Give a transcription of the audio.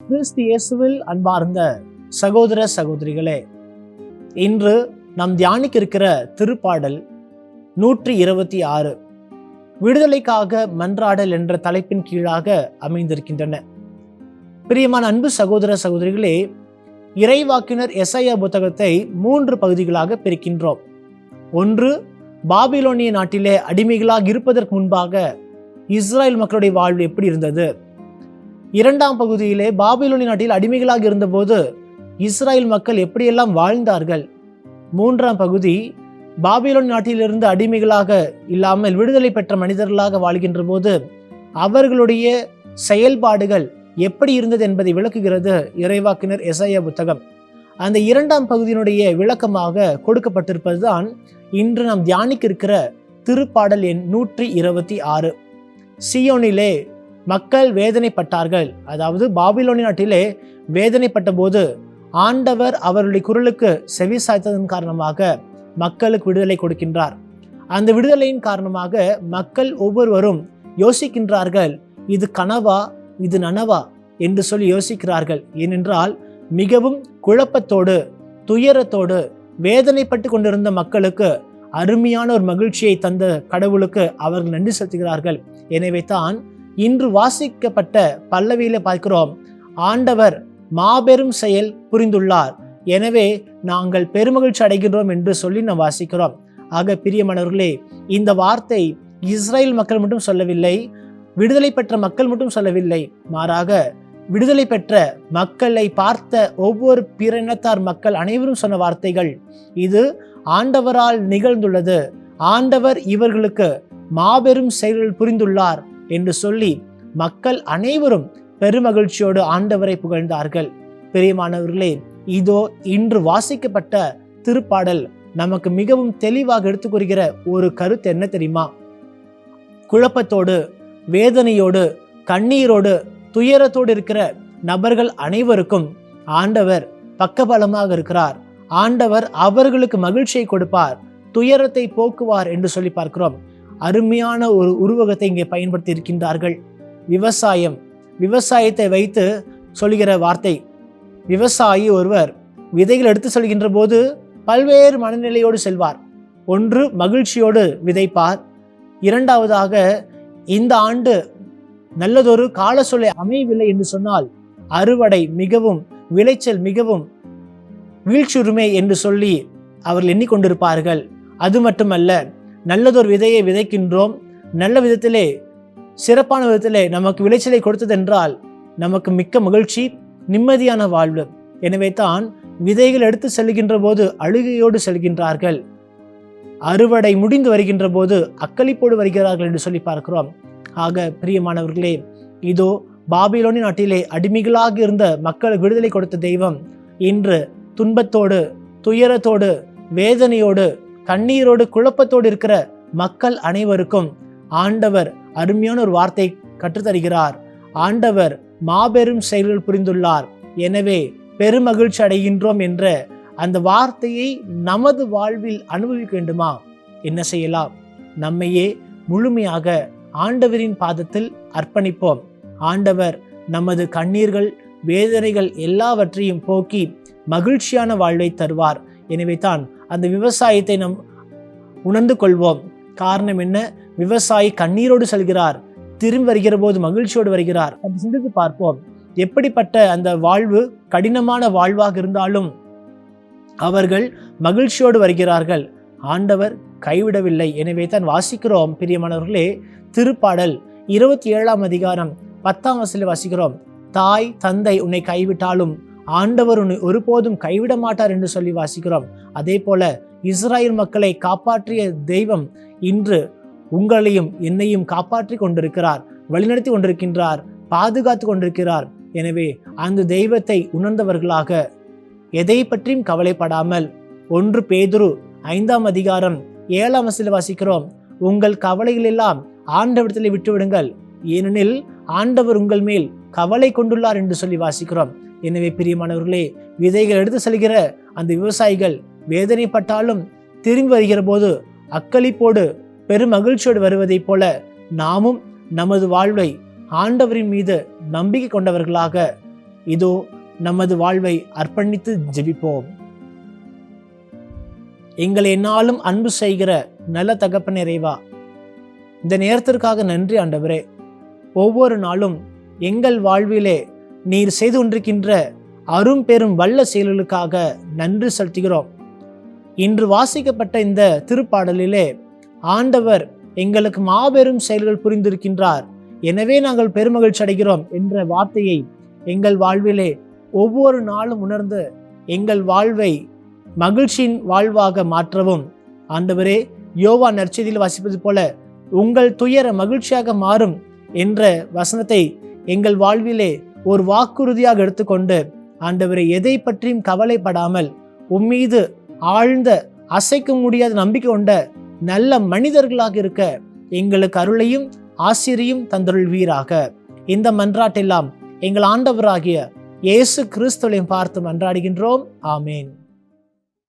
கிறிஸ்து இயேசுவில் அன்பார்ந்த சகோதர சகோதரிகளே இன்று நாம் தியானிக்க இருக்கிற திருப்பாடல் நூற்றி இருபத்தி ஆறு விடுதலைக்காக மன்றாடல் என்ற தலைப்பின் கீழாக அமைந்திருக்கின்றன. பிரியமான அன்பு சகோதர சகோதரிகளே இறைவாக்கினர் எஸ்ஐயா புத்தகத்தை மூன்று பகுதிகளாக பிரிக்கின்றோம். ஒன்று பாபிலோனிய நாட்டிலே அடிமைகளாக இருப்பதற்கு முன்பாக இஸ்ரேல் மக்களுடைய வாழ்வு எப்படி இருந்தது? இரண்டாம் பகுதியிலே பாபிலோனி நாட்டில் அடிமைகளாக இருந்தபோது இஸ்ரேல் மக்கள் எப்படியெல்லாம் வாழ்ந்தார்கள்? மூன்றாம் பகுதி பாபிலோன் நாட்டிலிருந்து அடிமைகளாக இல்லாமல் விடுதலை பெற்ற மனிதர்களாக வாழ்கின்ற போது அவர்களுடைய செயல்பாடுகள் எப்படி இருந்தது என்பதை விளக்குகிறது இறைவாக்கினர் எசைய புத்தகம். அந்த இரண்டாம் பகுதியினுடைய விளக்கமாக கொடுக்கப்பட்டிருப்பதுதான் இன்று நாம் தியானிக்க இருக்கிற திருப்பாடல் எண் நூற்றி இருபத்தி ஆறு. சியோனிலே மக்கள் வேதனைப்பட்டார்கள். அதாவது பாபிலோனி நாட்டிலே வேதனைப்பட்ட போது ஆண்டவர் அவருடைய குரலுக்கு செவி சாய்த்ததன் காரணமாக மக்களுக்கு விடுதலை கொடுக்கின்றார். அந்த விடுதலையின் காரணமாக மக்கள் ஒவ்வொருவரும் யோசிக்கின்றார்கள் இது கனவா? இது நனவா? என்று சொல்லி யோசிக்கிறார்கள். ஏனென்றால் மிகவும் குழப்பத்தோடு துயரத்தோடு வேதனைப்பட்டு கொண்டிருந்த மக்களுக்கு அருமையான ஒரு மகிழ்ச்சியை தந்த கடவுளுக்கு அவர்கள் நன்றி செலுத்துகிறார்கள். எனவே தான் இன்று வாசிக்கப்பட்ட பல்லவியில் பார்க்கிறோம். ஆண்டவர் மாபெரும் செயல் புரிந்துள்ளார். எனவே நாங்கள் பெருமகிழ்ச்சி அடைகின்றோம் என்று சொல்லி நாம் வாசிக்கிறோம். ஆக பிரியமானவர்களே இந்த வார்த்தை இஸ்ரேல் மக்கள் மட்டும் சொல்லவில்லை விடுதலை பெற்ற மக்கள் மட்டும் சொல்லவில்லை. மாறாக விடுதலை பெற்ற மக்களை பார்த்த ஒவ்வொரு பிற இனத்தார் மக்கள் அனைவரும் சொன்ன வார்த்தைகள் இது ஆண்டவரால் நிகழ்ந்துள்ளது. ஆண்டவர் இவர்களுக்கு மாபெரும் செயல்கள் புரிந்துள்ளார். என்று சொல்லி மக்கள் அனைவரும் பெருமகிழ்ச்சியோடு ஆண்டவரை புகழ்ந்தார்கள். பெரியமானவர்களே இதோ இன்று வாசிக்கப்பட்ட திருப்பாடல் நமக்கு மிகவும் தெளிவாக எடுத்துக்கொள்கிற ஒரு கருத்து என்ன தெரியுமா? குழப்பத்தோடு வேதனையோடு கண்ணீரோடு துயரத்தோடு இருக்கிற நபர்கள் அனைவருக்கும் ஆண்டவர் பக்கபலமாக இருக்கிறார். ஆண்டவர் அவர்களுக்கு மகிழ்ச்சியை கொடுப்பார் துயரத்தை போக்குவார் என்று சொல்லி பார்க்கிறோம். அருமையான ஒரு உருவகத்தை இங்கே பயன்படுத்தி இருக்கின்றார்கள் விவசாயம். விவசாயத்தை வைத்து சொல்கிற வார்த்தை. விவசாயி ஒருவர் விதைகள் எடுத்து செல்கின்ற போது பல்வேறு மனநிலையோடு செல்வார். ஒன்று மகிழ்ச்சியோடு விதைப்பார். இரண்டாவதாக இந்த ஆண்டு நல்லதொரு கால அமையவில்லை என்று சொன்னால் அறுவடை மிகவும் விளைச்சல் மிகவும் வீழ்ச்சுரிமை என்று சொல்லி அவர்கள் எண்ணிக்கொண்டிருப்பார்கள். அது மட்டுமல்ல நல்லதொரு விதையை விதைக்கின்றோம். நல்ல விதத்திலே சிறப்பான விதத்திலே நமக்கு விளைச்சலை கொடுத்ததென்றால் நமக்கு மிக்க மகிழ்ச்சி நிம்மதியான வாழ்வு. எனவே தான் விதைகள் எடுத்து செல்கின்ற போது அழுகையோடு செல்கின்றார்கள். அறுவடை முடிந்து வருகின்ற போது அக்களிப்போடு வருகிறார்கள் என்று சொல்லி பார்க்கிறோம். ஆக பிரியமானவர்களே இதோ பாபிலோனி நாட்டிலே அடிமைகளாக இருந்த மக்கள் விடுதலை கொடுத்த தெய்வம். இன்று துன்பத்தோடு துயரத்தோடு வேதனையோடு கண்ணீரோடு குழப்பத்தோடு இருக்கிற மக்கள் அனைவருக்கும் ஆண்டவர் அருமையான ஒரு வார்த்தை கற்றுத்தருகிறார். ஆண்டவர் மாபெரும் செயல்கள் புரிந்துள்ளார். எனவே பெருமகிழ்ச்சி அடைகின்றோம் என்ற அந்த வார்த்தையை நமது வாழ்வில் அனுபவிக்க வேண்டுமா? என்ன செய்யலாம்? நம்மையே முழுமையாக ஆண்டவரின் பாதத்தில் அர்ப்பணிப்போம். ஆண்டவர் நமது கண்ணீர்கள் வேதனைகள் எல்லாவற்றையும் போக்கி மகிழ்ச்சியான வாழ்வை தருவார். எனவே தான் அந்த விவசாயத்தை நம் உணர்ந்து கொள்வோம். காரணம் என்ன? விவசாயி கண்ணீரோடு செல்கிறார். திரும்பி வருகிற போது மகிழ்ச்சியோடு வருகிறார். அப்படி சிந்தித்து பார்ப்போம். எப்படிப்பட்ட அந்த வாழ்வு கடினமான வாழ்வாக இருந்தாலும் அவர்கள் மகிழ்ச்சியோடு வருகிறார்கள். ஆண்டவர் கைவிடவில்லை. எனவே தான் வாசிக்கிறோம். பிரியமானவர்களே திருப்பாடல் இருபத்தி ஏழாம் அதிகாரம் பத்தாம் வசதியில் வாசிக்கிறோம். தாய் தந்தை உன்னை கைவிட்டாலும் ஆண்டவர் உன்னை ஒருபோதும் கைவிட மாட்டார் என்று சொல்லி வாசிக்கிறோம். அதே போல இஸ்ராயல் மக்களை காப்பாற்றிய தெய்வம் இன்று உங்களையும் என்னையும் காப்பாற்றி கொண்டிருக்கிறார். வழிநடத்தி கொண்டிருக்கின்றார் பாதுகாத்து கொண்டிருக்கிறார். எனவே அந்த தெய்வத்தை உணர்ந்தவர்களாக எதை பற்றியும் கவலைப்படாமல் ஒன்று பேதுரு ஐந்தாம் அதிகாரம் ஏழாம் வசதியில் வாசிக்கிறோம். உங்கள் கவலைகளெல்லாம் ஆண்டவிடத்தில் விட்டுவிடுங்கள். ஏனெனில் ஆண்டவர் உங்கள் மேல் கவலை கொண்டுள்ளார் என்று சொல்லி வாசிக்கிறோம். எனவே பிரியமானவர்களே விதைகள் எடுத்து செல்கிற அந்த விவசாயிகள் வேதனைப்பட்டாலும் திரும்பி வருகிற போது அக்களிப்போடு பெரும் மகிழ்ச்சியோடு வருவதைப் போல நாமும் நமது வாழ்வை ஆண்டவரின் மீது நம்பிக்கை கொண்டவர்களாக இதோ நமது வாழ்வை அர்ப்பணித்து ஜெபிப்போம். எங்களை என்னாலும் அன்பு செய்கிற நல்ல தகப்ப நிறைவா இந்த நேரத்திற்காக நன்றி ஆண்டவரே. ஒவ்வொரு நாளும் எங்கள் வாழ்விலே நீர் செய்து கொண்டிருக்கின்ற அரும் பெரும் வல்ல செயல்களுக்காக நன்றி செலுத்துகிறோம். இன்று வாசிக்கப்பட்ட இந்த திருப்பாடலிலே ஆண்டவர் எங்களுக்கு மாபெரும் செயல்கள் புரிந்திருக்கின்றார். எனவே நாங்கள் பெருமகிழ்ச்சி அடைகிறோம் என்ற வார்த்தையை எங்கள் வாழ்விலே ஒவ்வொரு நாளும் உணர்ந்து எங்கள் வாழ்வை மகிழ்ச்சியின் வாழ்வாக மாற்றவும். ஆண்டவரே யோவா நற்செய்தியில் வாசிப்பது போல உங்கள் துயர மகிழ்ச்சியாக மாறும் என்ற வசனத்தை எங்கள் வாழ்விலே ஒரு வாக்குறுதியாக எடுத்துக்கொண்டு ஆண்டவரை எதை பற்றியும் கவலைப்படாமல் உம்மீது ஆழ்ந்த அசைக்க முடியாத நம்பிக்கை கொண்ட நல்ல மனிதர்களாக இருக்க எங்களுக்கு அருளையும் ஆசிரியும் தந்தருள்வீராக. இந்த மன்றாட்டெல்லாம் எங்கள் ஆண்டவராகிய இயேசு கிறிஸ்துவையும் பார்த்து மன்றாடுகின்றோம். ஆமேன்.